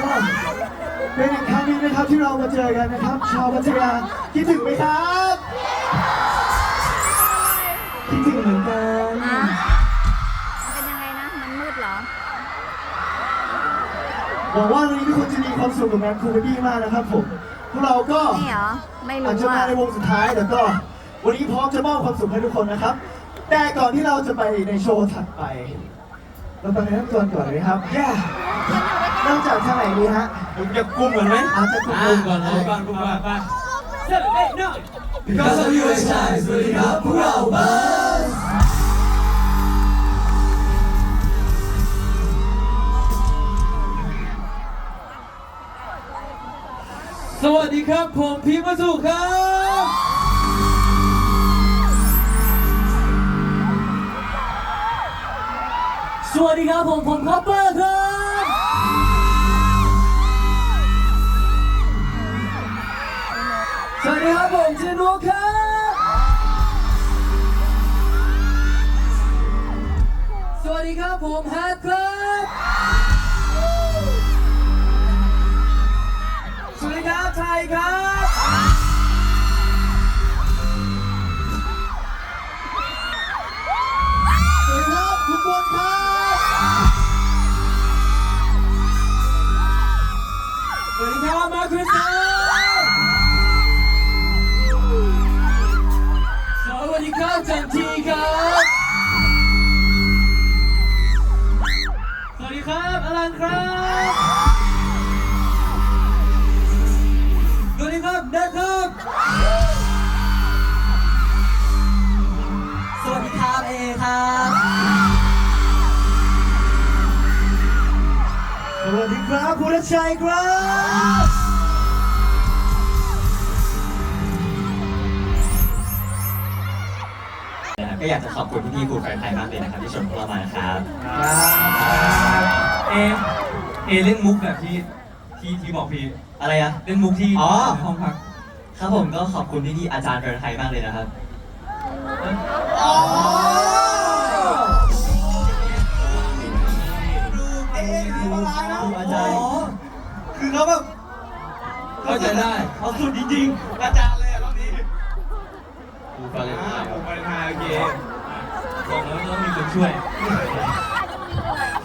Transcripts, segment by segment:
ก็เป็นอีกครั้งนึงนะครับที่เรามาเจอกันนะครับ ชาวพัทยาคิดถึงไหมครับคิดถึงเหมือนกันอ่เป็นยังไงนะ มันมืดเหรอ หวังว่าวันนี้ทุกคนจะมีความสุขกับงานคูเบดี้มากนะครับผมพวกเราก็ไม่เหรอ ไม่รู้จะว่า มาในวงสุดท้ายแต่ก็ วันนี้พร้อมจะมอบความสุขให้ทุกคนนะครับ แต่ก่อนที่เราจะไปในโชว์ถัดไป เราไปเริ่มตัวก่อนเลยครับแย่า เริ่มจากทางไหนดีฮะผมจะกุมเหมือนไหมอาจจะกลุ่มกุมๆก่อนเลยก่อนกุมก่อนไปเฮ้ยเฮ้ย no Because of you it's time สวัสดีครับพวกเราบัสสวัสดีครับ ผมพีมาสุครับสวัสดีครับผมผมคอปเปอร์ครับ ดีครับผมเจนุครับ สวัสดีครับผมแฮทครับ ชชัยครับนะครับก็อยากจะขอบคุณพี่ๆครูแฟนไทยมากเลยนะครับที่ชวนพวกเรามานะครับเอเอเล่นมุกแบบที่ที่ที่บอกพี่อะไรอะเล่นมุกที่อ๋อห้องพักครับผมก็ขอบคุณพี่ๆอาจารย์แฟนไทยมากเลยนะครับเอ๊ะคืออะไรนะครูอาจารย์ คือเขาแบบเข้าใจได้เขาสุดจริงๆอาจารย์เลยอะรอบนี้ครูฟาเลนไทน์ผมฟาเลนไทน์โอเคบอกแล้วต้องมีคนช่วย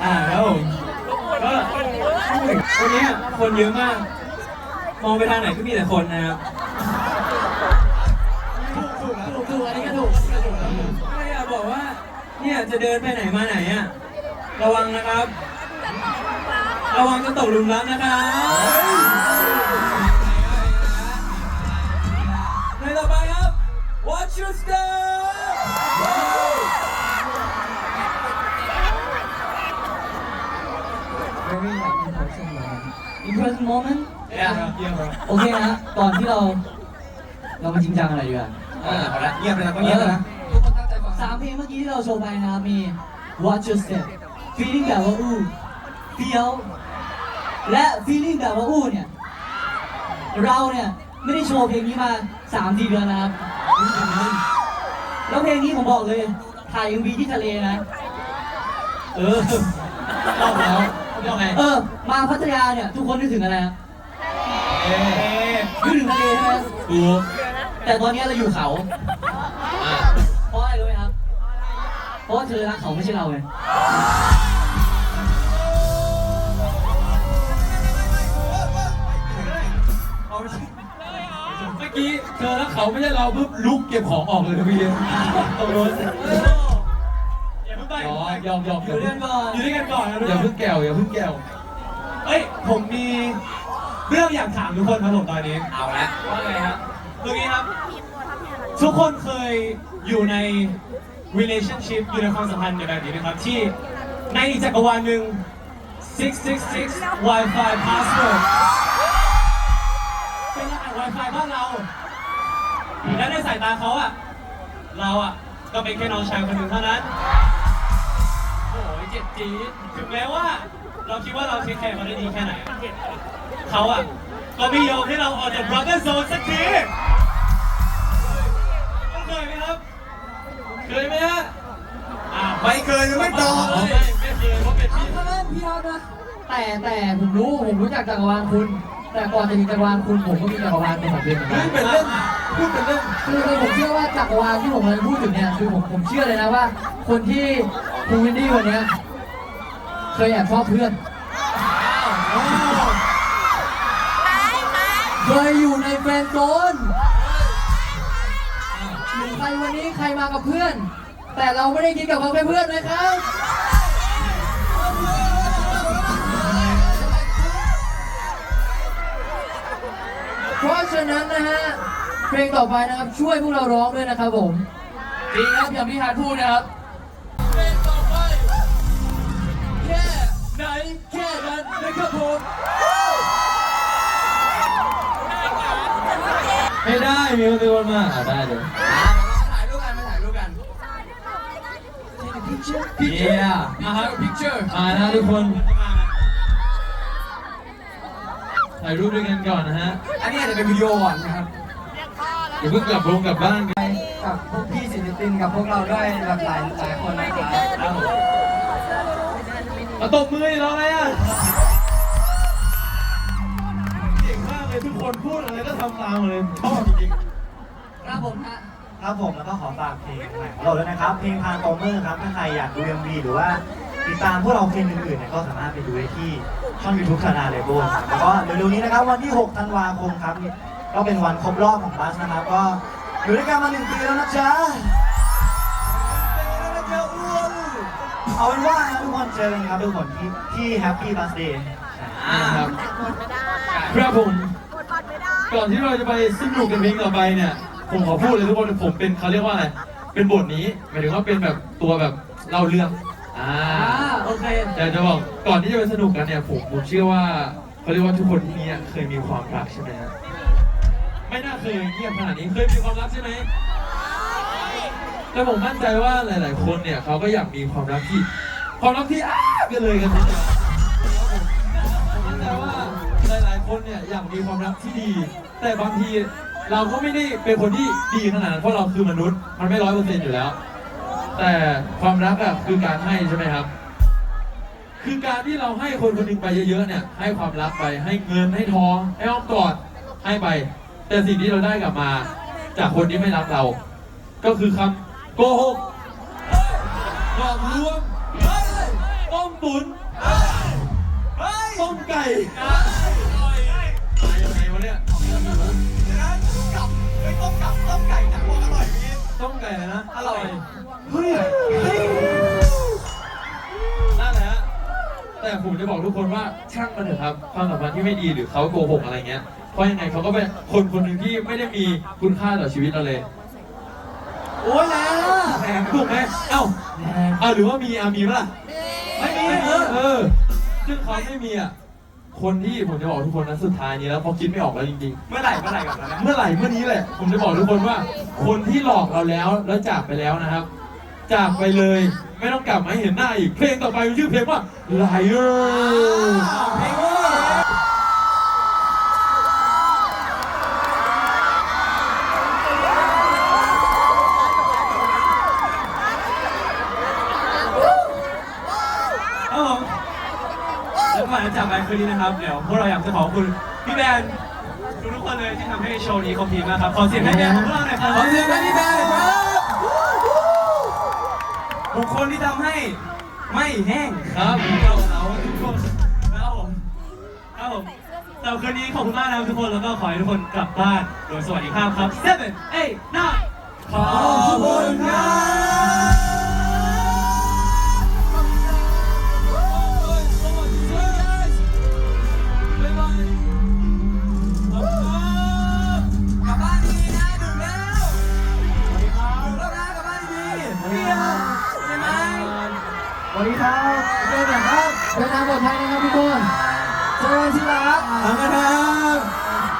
อ่าแล้วผมก็วันนี้คนเยอะมาก มองไปทางไหนก็มีแต่คนนะครับ ถูกถูกอันนี้ก็ถูกไม่อยากบอกว่า เนี่ยจะเดินไปไหนมาไหนอะระวังนะครับ ระวังจะตกหลุมรักนะครับในต่อไปครับ Watch your step Impressive moment Yeah, yeah, bro. โอเคนะก่อนที่เรา เรามาจริงจังอะไรดีกว่าอ่าเอาละเงียบไปนะต้องเงียบนะสามเพลงเมื่อกี้ที่เราโชว์ไปนะครับมี Watch Your Step Feeling แบบว่าอู้เฟี้ยว และ Feeling แบบว่าอู้เนี่ย เราเนี่ย ไม่ได้โชว์เพลงนี้มาสามสี่เดือนนะครับ แล้วเพลงนี้ผมบอกเลยถ่าย MV ที่ทะเลนะ เออรอบแล้วยังไงเออ มาพัทยาเนี่ย ทุกคนนึกถึงอะไรครับเอ๊ะนึกถึงทะเลใช่ไหมดูแต่ตอนนี้เราอยู่เขาอ่าเพราะอะไรรู้ไหมครับ เพราะว่าเธอรักเขาไม่ใช่เราไง กี้เธอแล้วเขาไม่ใช่เราปุ๊บลุกเก็บของออกเลยพี่ตรงอย่าเพิ่งไปยอมยอมยอมอยู่ด้วยกันก่อนอยู่ด้วยกันก่อนอย่าเพิ่งแก้วอย่าเพิ่งแก้วเอ้ยผมมีเรื่องอยากถามทุกคนครับผมตอนนี้เอาละว่าไงครับคืองี้ครับ ทุกคนเคยอยู่ใน relationship อยู่ในความสัมพันธ์แบบนี้ไหมครับ ที่ในอีกจักรวาลหนึ่ง666 Wi-Fi password และในสายตาเขาอะเราอะก็เป็นแค่น้องชายคนหนึ่งเท่านั้น โอ้ยเจ็บจี๊ดถึงแม้ว่า เราคิดว่าเราเทคแคร์เขาได้ดีแค่ไหน เขาอะก็ไม่ยอมให้เราออกจาก brother zone สักทีเคยไหมครับ เคยไหมฮะอ้าวไม่เคยยังไม่ตอบไม่ไม่เคยเพราะเป็นพี่พี่ครับนะแต่แต่ผมรู้ผมรู้จักจักรวาลคุณ แต่ก่อนจะมีจักรวาลคุณผมก็มีจักรวาลเป็นของตัวเองเหมือนกัเฮ้นยเป็นเล่น พูดเป็นเล่นคือคือผมเชื่อว่าจักรวาลที่ผมกำลังพูดถึงเนี่ยคือผมผมเชื่อเลยนะว่า คนที่คุณวินดี้คนเนี้ยเคยแอบชอบเพื่อนเคยอยู่ในแฟนโซนหรือใครวันนี้ใครมากับเพื่อน แต่เราไม่ได้คิดกับเขาแค่เพื่อนนะครับเพราะฉะนั้นนะฮะ เพลงต่อไปนะครับ ช่วยพวกเราร้องด้วยนะครับผมจริงครับอย่างที่ฮาร์ดพูดนะครับเพลงต่อไปแค่ไหนแค่นั้นนะครับผมไม่ได้มีคนเป็นคนมาอะได้เลยถ่ายรูปกันมาถ่ายรูปกันเย้มาครับ picture มานะทุกคนถ่ายรูปด้วยกันก่อนนะฮะ อันนี้อาจจะเป็นวิดีโอก่อนนะครับ อย่าเพิ่งกลับลงกลับบ้านกันกับพวกพี่ศิลปินกับพวกเราด้วยแบบหลายหลายคนนะครับเอาตบมือดิรออะไรอะเก่งมากเลยทุกคนพูดอะไรก็ทำตามหมดเลยชอบจริงครับผมฮะครับผมแล้วก็ขอฝากเพลงใหม่ของเราด้วยนะครับ เพลงพาโตเมอร์ครับ ถ้าใครอยากดูเอ็มวีหรือว่าติดตามพวกเราเพลงอื่นๆเนี่ยก็สามารถไปดูได้ที่ช่อง YouTube คานาเลโบครับแล้วก็เร็วๆนี้นะครับวันที่ 6 ธันวาคมครับนี่ ก็เป็นวันครบรอบของบัสนะครับ ก็อยู่ด้วยกันมาหนึ่งปีแล้วนะจ๊ะเอาเป็นว่านะทุกคนเจอกันครับทุกคนที่ที่แฮปปี้บัสเดย์ๆครับครับผมก่อนที่เราจะไปสนุกกันเพลงต่อไปเนี่ย ผมขอพูดเลยทุกคนผมเป็นเขาเรียกว่าอะไร เป็นบทนี้หมายถึงว่าเป็นแบบตัวแบบเล่าเรื่อง อ่าอ่าโอเค แต่จะบอกก่อนที่จะไปสนุกกันเนี่ยผมผมเชื่อว่าเขาเรียกว่าทุกคนที่นี่เคยมีความรักใช่ไหมฮะ ไม่น่าเคยเงียบขนาดนี้เคยมีความรักใช่ไหมแต่ผมมั่นใจว่าหลาย ๆ คนเนี่ยเขาก็อยากมีความรักที่ ความรักที่อ้ากันเลยกันทีเดียวผมมั่นใจว่าหลาย ๆ คนเนี่ยอยากมีความรักที่ดี แต่บางทีเราก็ไม่ได้เป็นคนที่ดีขนาดนั้นเพราะเราคือมนุษย์มันไม่ร้อยเปอร์เซ็นต์อยู่แล้ว แต่ความรักอะคือการให้ใช่ไหมครับ คือการที่เราให้คนคนหนึ่งไปเยอะ ๆ เนี่ย ให้ความรักไปให้เงินให้ทองให้อ้อมกอดให้ไป แต่สิ่งที่เราได้กลับมา จากคนที่ไม่รักเรา ก็คือคำโกหกหลอกลวงต้มตุ๋นต้มไก่ยังไงวะเนี่ยต้มไก่อะไรนะอร่อยเฮ้ยเฮ้ยนั่นแหละฮะแต่ผมจะบอกทุกคนว่าช่างมันเถอะครับ ความสัมพันธ์ที่ไม่ดีหรือเขาโกหกอะไรเงี้ยเพราะยังไงเขาก็เป็นคนคนหนึ่งที่ไม่ได้มีคุณค่าต่อชีวิตเราเลยโอ้ยแล้วแหมถูกไหมเอ้าเอ้าหรือว่ามีอามีปะล่ะไม่มีเออเออซึ่งเขาไม่มีอะคนที่ผมจะบอกทุกคนนะสุดท้ายนี้แล้วพอคิดไม่ออกแล้วจริงๆเมื่อไหร่เมื่อไหร่ก่อนนะเมื่อไหร่เมื่อนี้แหละ ผมจะบอกทุกคนว่า คนที่หลอกเราแล้วแล้วจากไปแล้วนะครับ จากไปเลยไม่ต้องกลับมาให้เห็นหน้าอีกเพลงต่อไปมีชื่อเพลงว่า Liar เพลงว่า คืนนี้นะครับ เดี๋ยวพวกเราอยากจะขอบคุณพี่แบนทุกทุกๆคนเลยที่ทำให้โชว์นี้คอมพลีทมากครับ ขอเสียงให้แบนของพวกเราหน่อยครับ ขอเสียงให้พี่แบนครับบุคคลที่ทำให้ไม่แห้งครับเราเราทุกคนนะครับผมครับผมสำหรับคืนนี้ขอบคุณมากนะครับทุกคน แล้วก็ขอให้ทุกคนกลับบ้านโดยสวัสดิภาพครับ seven eight nine ขอบคุณครับ กันที่รักทำนะครับ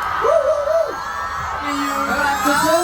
บ๊ายบายจุ๊บวันดี